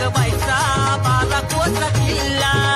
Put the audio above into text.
जगवायचा बाला कोचा किल्ला.